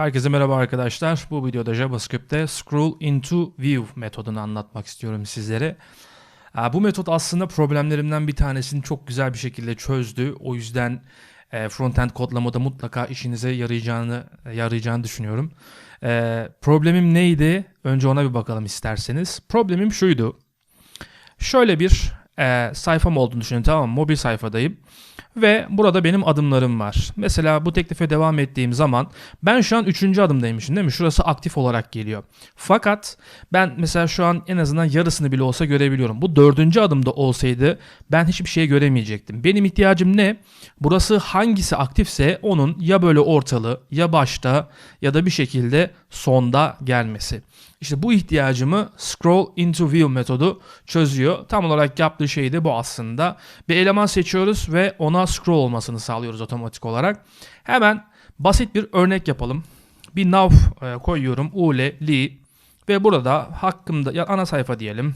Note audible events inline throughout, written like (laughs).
Herkese merhaba arkadaşlar. Bu videoda JavaScript'te scroll into view metodunu anlatmak istiyorum sizlere. Bu metot aslında problemlerimden bir tanesini çok güzel bir şekilde çözdü. O yüzden e, frontend kodlamada mutlaka işinize yarayacağını yarayacağını düşünüyorum. E, problemim neydi? Önce ona bir bakalım isterseniz. Problemim şuydu. Şöyle bir e, sayfam olduğunu düşünün tamam mı? Mobil sayfadayım. Ve burada benim adımlarım var. Mesela bu teklife devam ettiğim zaman ben şu an 3. adımdaymışım değil mi? Şurası aktif olarak geliyor. Fakat ben mesela şu an en azından yarısını bile olsa görebiliyorum. Bu dördüncü adımda olsaydı ben hiçbir şey göremeyecektim. Benim ihtiyacım ne? Burası hangisi aktifse onun ya böyle ortalı ya başta ya da bir şekilde sonda gelmesi. İşte bu ihtiyacımı scroll into view metodu çözüyor. Tam olarak yaptığı şey de bu aslında. Bir eleman seçiyoruz ve ona scroll olmasını sağlıyoruz otomatik olarak. Hemen basit bir örnek yapalım. Bir nav e, koyuyorum. Ule, li ve burada hakkımda ya ana sayfa diyelim.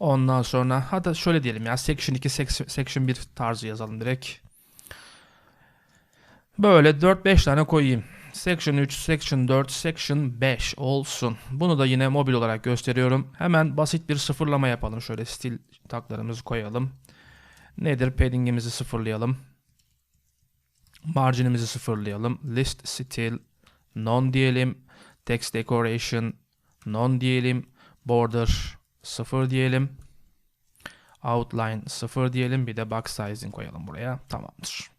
Ondan sonra hatta şöyle diyelim ya section 2 section 1 tarzı yazalım direkt. Böyle 4-5 tane koyayım. Section 3, Section 4, Section 5 olsun. Bunu da yine mobil olarak gösteriyorum. Hemen basit bir sıfırlama yapalım. Şöyle stil taklarımızı koyalım. Nedir? Padding'imizi sıfırlayalım. Margin'imizi sıfırlayalım. List stil non diyelim. Text decoration non diyelim. Border 0 diyelim. Outline 0 diyelim. Bir de box sizing koyalım buraya. Tamamdır.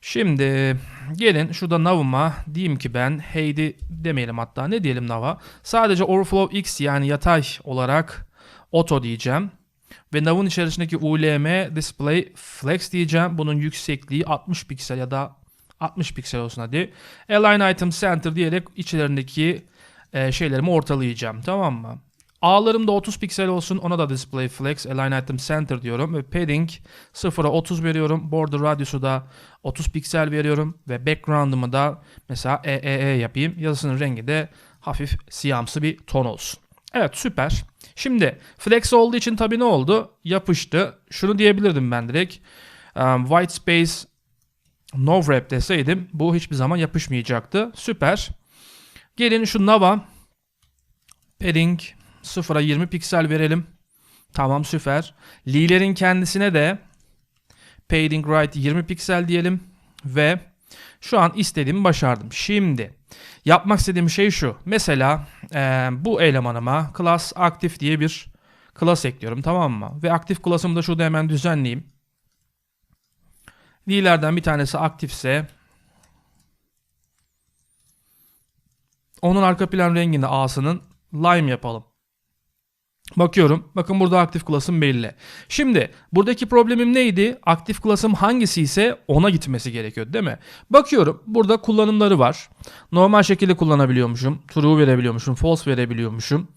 Şimdi gelin şurada nav'ıma diyeyim ki ben heydi demeyelim hatta ne diyelim nav'a. Sadece overflow x yani yatay olarak auto diyeceğim. Ve nav'ın içerisindeki ulm display flex diyeceğim. Bunun yüksekliği 60 piksel ya da 60 piksel olsun hadi. Align item center diyerek içlerindeki e, şeylerimi ortalayacağım. Tamam mı? A'larım da 30 piksel olsun. Ona da display flex align item center diyorum ve padding 0'a 30 veriyorum. Border radiusu da 30 piksel veriyorum ve background'ımı da mesela EEE e yapayım. Yazısının rengi de hafif siyamsı bir ton olsun. Evet süper. Şimdi flex olduğu için tabii ne oldu? Yapıştı. Şunu diyebilirdim ben direkt. Um, white space no wrap deseydim bu hiçbir zaman yapışmayacaktı. Süper. Gelin şu nava padding 0'a 20 piksel verelim. Tamam süper. Lee'lerin kendisine de padding right 20 piksel diyelim. Ve şu an istediğimi başardım. Şimdi yapmak istediğim şey şu. Mesela e, bu elemanıma class active diye bir class ekliyorum tamam mı? Ve aktif class'ımı da şurada hemen düzenleyeyim. Lee'lerden bir tanesi aktifse onun arka plan rengini A'sının lime yapalım. Bakıyorum. Bakın burada aktif klasım belli. Şimdi buradaki problemim neydi? Aktif klasım hangisi ise ona gitmesi gerekiyor değil mi? Bakıyorum. Burada kullanımları var. Normal şekilde kullanabiliyormuşum. True verebiliyormuşum. False verebiliyormuşum.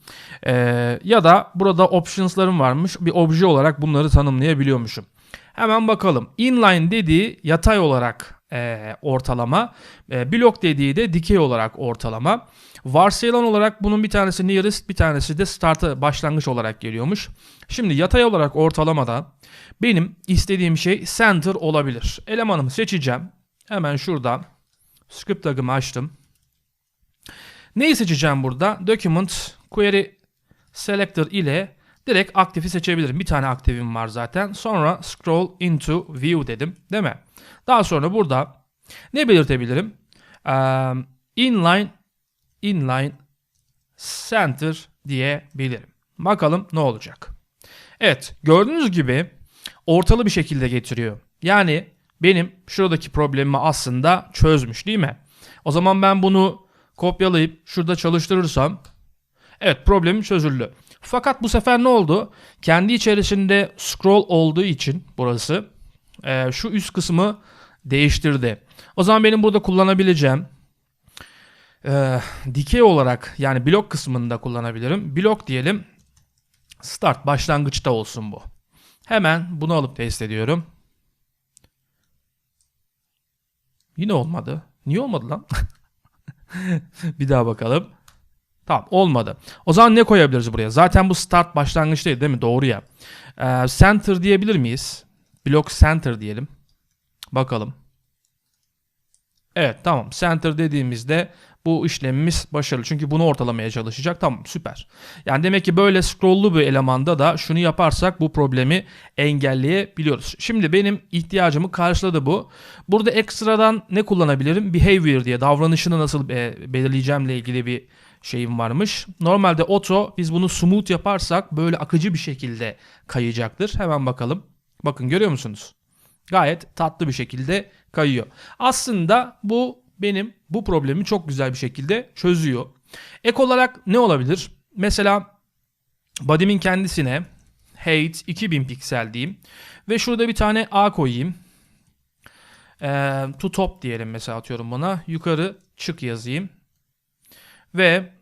Ee, ya da burada options'larım varmış. Bir obje olarak bunları tanımlayabiliyormuşum. Hemen bakalım. Inline dediği yatay olarak e, ortalama. E, block dediği de dikey olarak ortalama. Varsayılan olarak bunun bir tanesi nearest bir tanesi de start'a başlangıç olarak geliyormuş. Şimdi yatay olarak ortalamada benim istediğim şey center olabilir. Elemanımı seçeceğim. Hemen şurada script tag'ımı açtım. Neyi seçeceğim burada? Document query selector ile direkt aktifi seçebilirim. Bir tane aktifim var zaten. Sonra scroll into view dedim. Değil mi? Daha sonra burada ne belirtebilirim? İnline inline center diyebilirim. Bakalım ne olacak. Evet gördüğünüz gibi ortalı bir şekilde getiriyor. Yani benim şuradaki problemimi aslında çözmüş değil mi? O zaman ben bunu kopyalayıp şurada çalıştırırsam evet problemim çözüldü. Fakat bu sefer ne oldu? Kendi içerisinde scroll olduğu için burası e, şu üst kısmı değiştirdi. O zaman benim burada kullanabileceğim e, dikey olarak yani blok kısmında kullanabilirim. Blok diyelim start başlangıçta olsun bu. Hemen bunu alıp test ediyorum. Yine olmadı. Niye olmadı lan? (laughs) bir daha bakalım. Tamam olmadı. O zaman ne koyabiliriz buraya? Zaten bu start başlangıçtaydı değil mi? Doğru ya. Ee, center diyebilir miyiz? Block center diyelim. Bakalım. Evet tamam center dediğimizde bu işlemimiz başarılı. Çünkü bunu ortalamaya çalışacak. Tamam süper. Yani demek ki böyle scrolllu bir elemanda da şunu yaparsak bu problemi engelleyebiliyoruz. Şimdi benim ihtiyacımı karşıladı bu. Burada ekstradan ne kullanabilirim? Behavior diye davranışını nasıl e, belirleyeceğimle ilgili bir şeyim varmış. Normalde auto biz bunu smooth yaparsak böyle akıcı bir şekilde kayacaktır. Hemen bakalım. Bakın görüyor musunuz? Gayet tatlı bir şekilde kayıyor. Aslında bu benim bu problemi çok güzel bir şekilde çözüyor. Ek olarak ne olabilir? Mesela body'min kendisine height 2000 piksel diyeyim ve şurada bir tane A koyayım. Ee, to top diyelim mesela atıyorum buna. Yukarı çık yazayım. Ve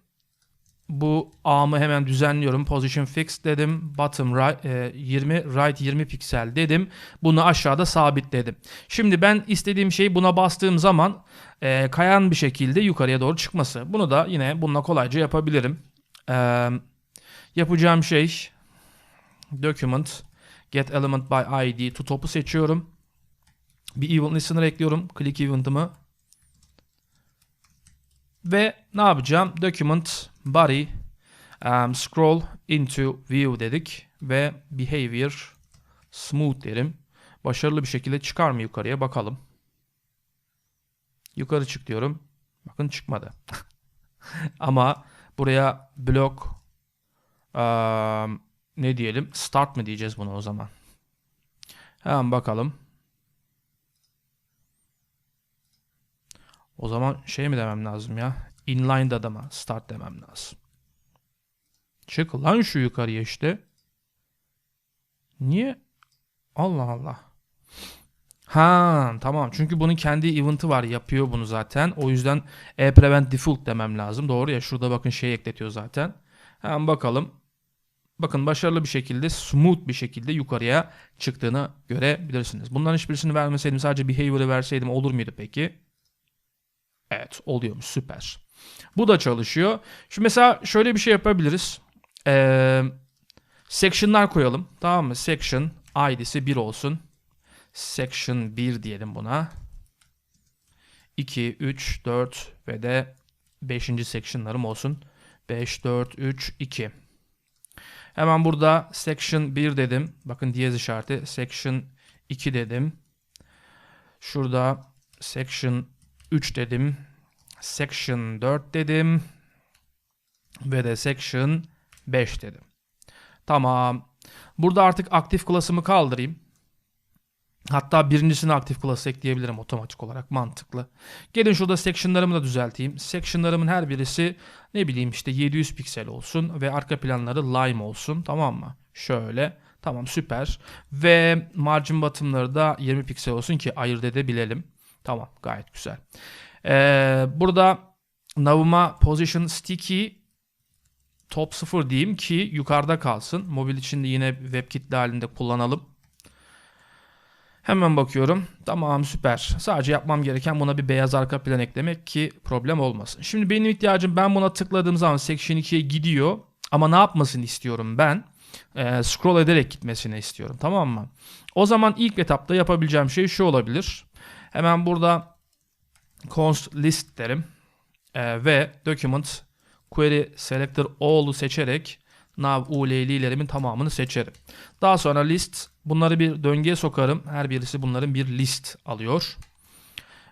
bu A'mı hemen düzenliyorum. Position fix dedim. Bottom right, e, 20, right 20 piksel dedim. Bunu aşağıda sabitledim. Şimdi ben istediğim şeyi buna bastığım zaman e, kayan bir şekilde yukarıya doğru çıkması. Bunu da yine bununla kolayca yapabilirim. E, yapacağım şey document get element by id to top'u seçiyorum. Bir event listener ekliyorum. Click event'ımı. Ve ne yapacağım? Document body um, scroll into view dedik ve behavior smooth derim. Başarılı bir şekilde çıkar mı yukarıya bakalım. Yukarı çık diyorum. Bakın çıkmadı. (laughs) Ama buraya blok um, ne diyelim? Start mı diyeceğiz bunu o zaman? Hemen bakalım. O zaman şey mi demem lazım ya? Inline'da da mı start demem lazım. Çık lan şu yukarıya işte. Niye? Allah Allah. Ha tamam çünkü bunun kendi event'ı var yapıyor bunu zaten. O yüzden e prevent default demem lazım. Doğru ya şurada bakın şey ekletiyor zaten. Hemen bakalım. Bakın başarılı bir şekilde smooth bir şekilde yukarıya çıktığını görebilirsiniz. Bunların hiçbirisini vermeseydim sadece behavior'ı verseydim olur muydu peki? Evet oluyormuş süper. Bu da çalışıyor. Şimdi mesela şöyle bir şey yapabiliriz. Ee, section'lar koyalım. Tamam mı? Section id'si 1 olsun. Section 1 diyelim buna. 2, 3, 4 ve de 5. section'larım olsun. 5, 4, 3, 2. Hemen burada section 1 dedim. Bakın diyez işareti. Section 2 dedim. Şurada section 3 dedim. Section 4 dedim. Ve de section 5 dedim. Tamam. Burada artık aktif klasımı kaldırayım. Hatta birincisini aktif klası ekleyebilirim otomatik olarak mantıklı. Gelin şurada sectionlarımı da düzelteyim. Sectionlarımın her birisi ne bileyim işte 700 piksel olsun ve arka planları lime olsun tamam mı? Şöyle tamam süper. Ve margin bottomları da 20 piksel olsun ki ayırt edebilelim. Tamam gayet güzel. Ee, burada nav'ıma position sticky top 0 diyeyim ki yukarıda kalsın. Mobil için de yine WebKit halinde kullanalım. Hemen bakıyorum. Tamam süper. Sadece yapmam gereken buna bir beyaz arka plan eklemek ki problem olmasın. Şimdi benim ihtiyacım ben buna tıkladığım zaman Section 2'ye gidiyor. Ama ne yapmasını istiyorum ben? Ee, scroll ederek gitmesini istiyorum. Tamam mı? O zaman ilk etapta yapabileceğim şey şu olabilir. Hemen burada const list derim. Ee, ve document query selector all'u seçerek nav ul'lerimin tamamını seçerim. Daha sonra list bunları bir döngüye sokarım. Her birisi bunların bir list alıyor.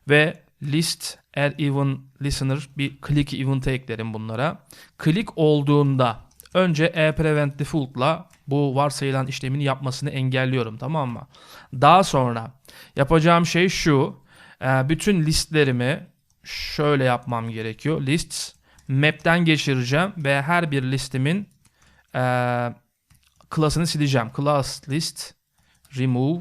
Ve list add even listener bir click event eklerim bunlara. Click olduğunda önce e prevent default'la bu varsayılan işlemini yapmasını engelliyorum tamam mı? Daha sonra yapacağım şey şu. Bütün listlerimi şöyle yapmam gerekiyor. Lists map'ten geçireceğim ve her bir listimin e, klasını sileceğim. Class list remove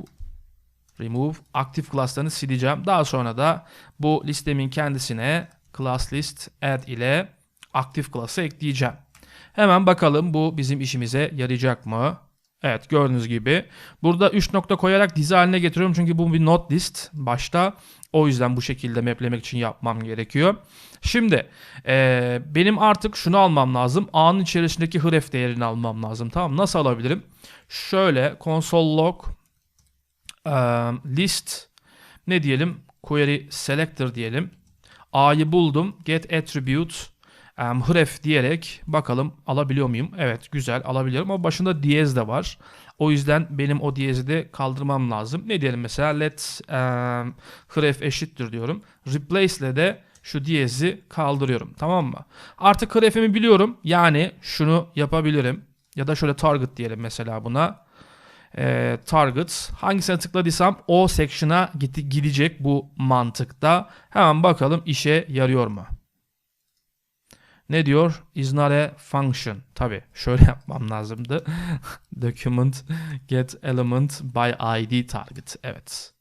remove aktif klaslarını sileceğim. Daha sonra da bu listemin kendisine class list add ile aktif klası ekleyeceğim. Hemen bakalım bu bizim işimize yarayacak mı? Evet gördüğünüz gibi. Burada 3 nokta koyarak dizi haline getiriyorum. Çünkü bu bir not list başta. O yüzden bu şekilde maplemek için yapmam gerekiyor. Şimdi e, benim artık şunu almam lazım. A'nın içerisindeki href değerini almam lazım. Tamam Nasıl alabilirim? Şöyle console log e, list ne diyelim query selector diyelim. A'yı buldum. Get attribute href diyerek bakalım alabiliyor muyum? Evet güzel alabiliyorum ama başında diyez de var. O yüzden benim o diyezi de kaldırmam lazım. Ne diyelim mesela let um, href eşittir diyorum. Replace ile de şu diyezi kaldırıyorum. Tamam mı? Artık hrefimi biliyorum. Yani şunu yapabilirim. Ya da şöyle target diyelim mesela buna. Ee, target hangisine tıkladıysam o section'a gidecek bu mantıkta. Hemen bakalım işe yarıyor mu? Ne diyor? Is not a function. Tabi şöyle (laughs) yapmam lazımdı. (laughs) Document get element by id target. Evet.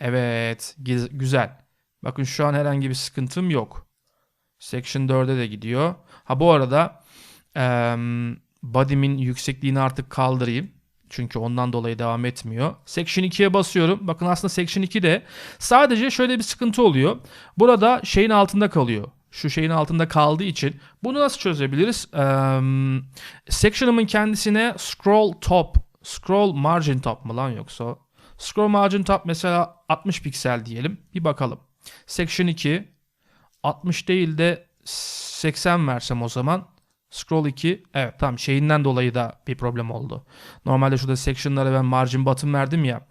Evet. Güzel. Bakın şu an herhangi bir sıkıntım yok. Section 4'e de gidiyor. Ha bu arada um, body'min yüksekliğini artık kaldırayım. Çünkü ondan dolayı devam etmiyor. Section 2'ye basıyorum. Bakın aslında Section 2'de sadece şöyle bir sıkıntı oluyor. Burada şeyin altında kalıyor. Şu şeyin altında kaldığı için bunu nasıl çözebiliriz? Um, section'ımın kendisine scroll top, scroll margin top mı lan yoksa? Scroll margin top mesela 60 piksel diyelim. Bir bakalım. Section 2 60 değil de 80 versem o zaman Scroll 2 evet tamam şeyinden dolayı da bir problem oldu. Normalde şurada section'lara ben margin bottom verdim ya.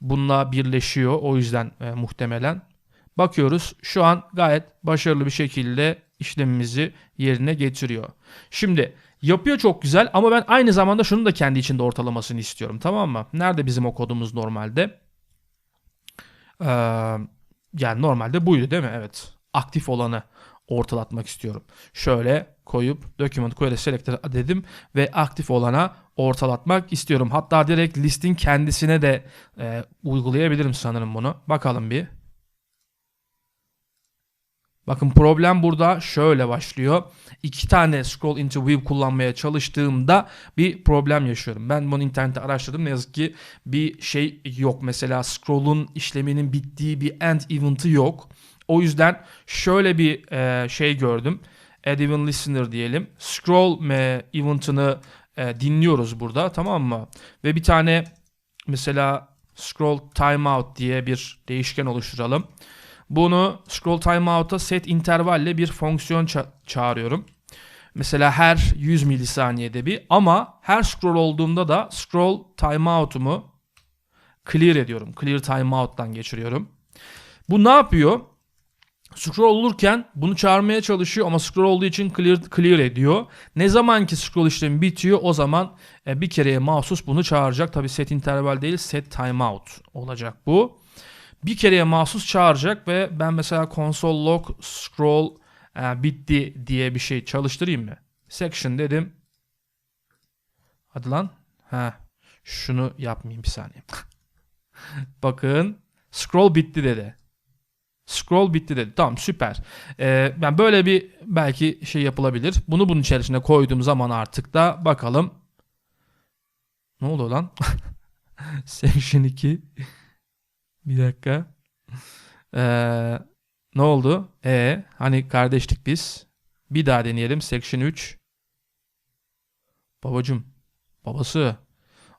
Bununla birleşiyor o yüzden e, muhtemelen. Bakıyoruz şu an gayet başarılı bir şekilde işlemimizi yerine getiriyor. Şimdi yapıyor çok güzel ama ben aynı zamanda şunu da kendi içinde ortalamasını istiyorum tamam mı? Nerede bizim o kodumuz normalde? Ee, yani normalde buydu değil mi? Evet. Aktif olanı ortalatmak istiyorum. Şöyle koyup document query selector dedim ve aktif olana ortalatmak istiyorum. Hatta direkt listin kendisine de e, uygulayabilirim sanırım bunu. Bakalım bir. Bakın problem burada şöyle başlıyor. İki tane scroll into view kullanmaya çalıştığımda bir problem yaşıyorum. Ben bunu internette araştırdım. Ne yazık ki bir şey yok. Mesela scroll'un işleminin bittiği bir end event'ı yok. O yüzden şöyle bir e, şey gördüm. Add event listener diyelim. Scroll e, event'ını e, dinliyoruz burada tamam mı? Ve bir tane mesela scroll timeout diye bir değişken oluşturalım. Bunu scroll timeout'a set intervalle bir fonksiyon ça- çağırıyorum. Mesela her 100 milisaniyede bir ama her scroll olduğunda da scroll timeout'umu clear ediyorum. Clear timeout'tan geçiriyorum. Bu ne yapıyor? Scroll olurken bunu çağırmaya çalışıyor ama scroll olduğu için clear, clear ediyor. Ne zaman ki scroll işlemi bitiyor o zaman e, bir kereye mahsus bunu çağıracak. Tabi set interval değil set timeout olacak bu. Bir kereye mahsus çağıracak ve ben mesela console log scroll e, bitti diye bir şey çalıştırayım mı? Section dedim. Hadi lan. Ha, şunu yapmayayım bir saniye. (laughs) Bakın scroll bitti dedi. Scroll bitti dedi. Tamam süper. Ee, yani böyle bir belki şey yapılabilir. Bunu bunun içerisine koyduğum zaman artık da bakalım. Ne oldu lan? (laughs) Section 2. bir dakika. Ee, ne oldu? E hani kardeşlik biz. Bir daha deneyelim. Section 3. Babacım. Babası.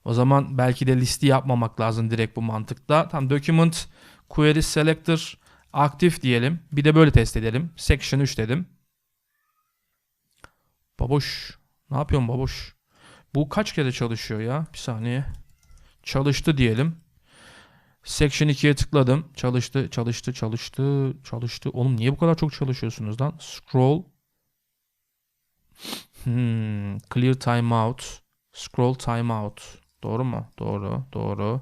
O zaman belki de listi yapmamak lazım direkt bu mantıkta. Tam document query selector Aktif diyelim. Bir de böyle test edelim. Section 3 dedim. Baboş. Ne yapıyorsun baboş? Bu kaç kere çalışıyor ya? Bir saniye. Çalıştı diyelim. Section 2'ye tıkladım. Çalıştı, çalıştı, çalıştı, çalıştı. Oğlum niye bu kadar çok çalışıyorsunuz lan? Scroll. Hmm, clear timeout. Scroll timeout. Doğru mu? Doğru, doğru.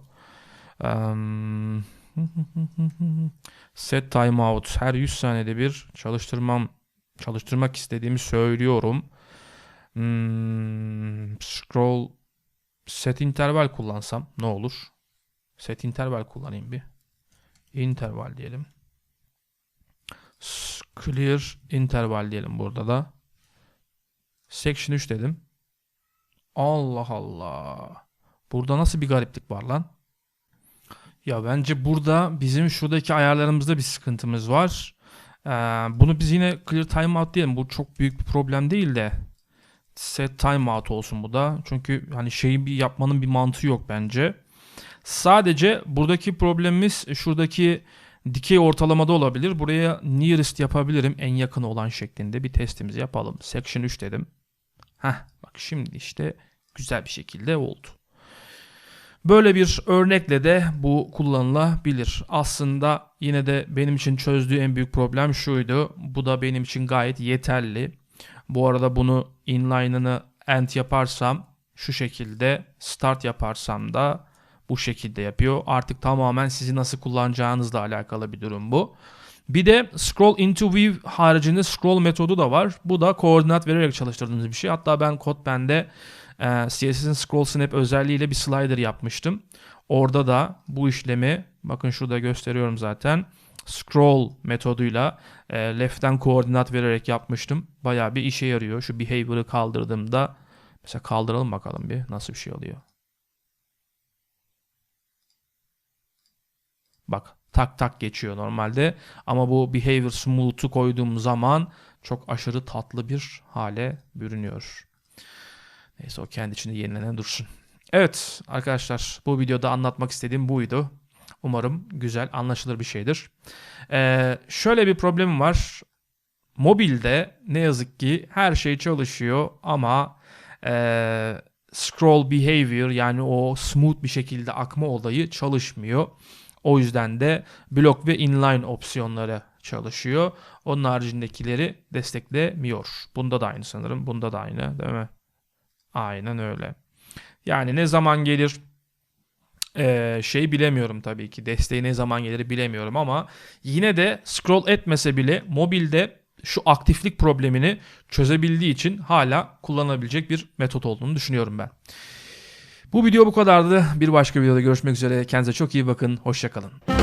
Um, (laughs) Set timeout. Her 100 saniyede bir çalıştırmam çalıştırmak istediğimi söylüyorum. Hmm, scroll set interval kullansam ne olur? Set interval kullanayım bir. Interval diyelim. Clear interval diyelim burada da. Section 3 dedim. Allah Allah. Burada nasıl bir gariplik var lan? Ya bence burada bizim şuradaki ayarlarımızda bir sıkıntımız var. Ee, bunu biz yine clear timeout diyelim. Bu çok büyük bir problem değil de set timeout olsun bu da. Çünkü hani şeyi bir yapmanın bir mantığı yok bence. Sadece buradaki problemimiz şuradaki dikey ortalamada olabilir. Buraya nearest yapabilirim. En yakın olan şeklinde bir testimizi yapalım. Section 3 dedim. Heh, bak şimdi işte güzel bir şekilde oldu. Böyle bir örnekle de bu kullanılabilir. Aslında yine de benim için çözdüğü en büyük problem şuydu. Bu da benim için gayet yeterli. Bu arada bunu inline'ını end yaparsam şu şekilde start yaparsam da bu şekilde yapıyor. Artık tamamen sizi nasıl kullanacağınızla alakalı bir durum bu. Bir de scroll into view haricinde scroll metodu da var. Bu da koordinat vererek çalıştırdığınız bir şey. Hatta ben CodePen'de e, CSS'in scroll snap özelliğiyle bir slider yapmıştım. Orada da bu işlemi bakın şurada gösteriyorum zaten. Scroll metoduyla e, left'ten koordinat vererek yapmıştım. Bayağı bir işe yarıyor. Şu behavior'ı kaldırdığımda mesela kaldıralım bakalım bir nasıl bir şey oluyor. Bak tak tak geçiyor normalde ama bu behavior smooth'u koyduğum zaman çok aşırı tatlı bir hale bürünüyor. Neyse o kendi içinde yenilenen dursun. Evet arkadaşlar bu videoda anlatmak istediğim buydu. Umarım güzel anlaşılır bir şeydir. Ee, şöyle bir problemim var. Mobilde ne yazık ki her şey çalışıyor ama e, scroll behavior yani o smooth bir şekilde akma olayı çalışmıyor. O yüzden de block ve inline opsiyonları çalışıyor. Onun haricindekileri desteklemiyor. Bunda da aynı sanırım. Bunda da aynı değil mi? Aynen öyle. Yani ne zaman gelir ee, şey bilemiyorum tabii ki. Desteği ne zaman gelir bilemiyorum ama yine de scroll etmese bile mobilde şu aktiflik problemini çözebildiği için hala kullanabilecek bir metot olduğunu düşünüyorum ben. Bu video bu kadardı. Bir başka videoda görüşmek üzere. Kendinize çok iyi bakın. Hoşçakalın.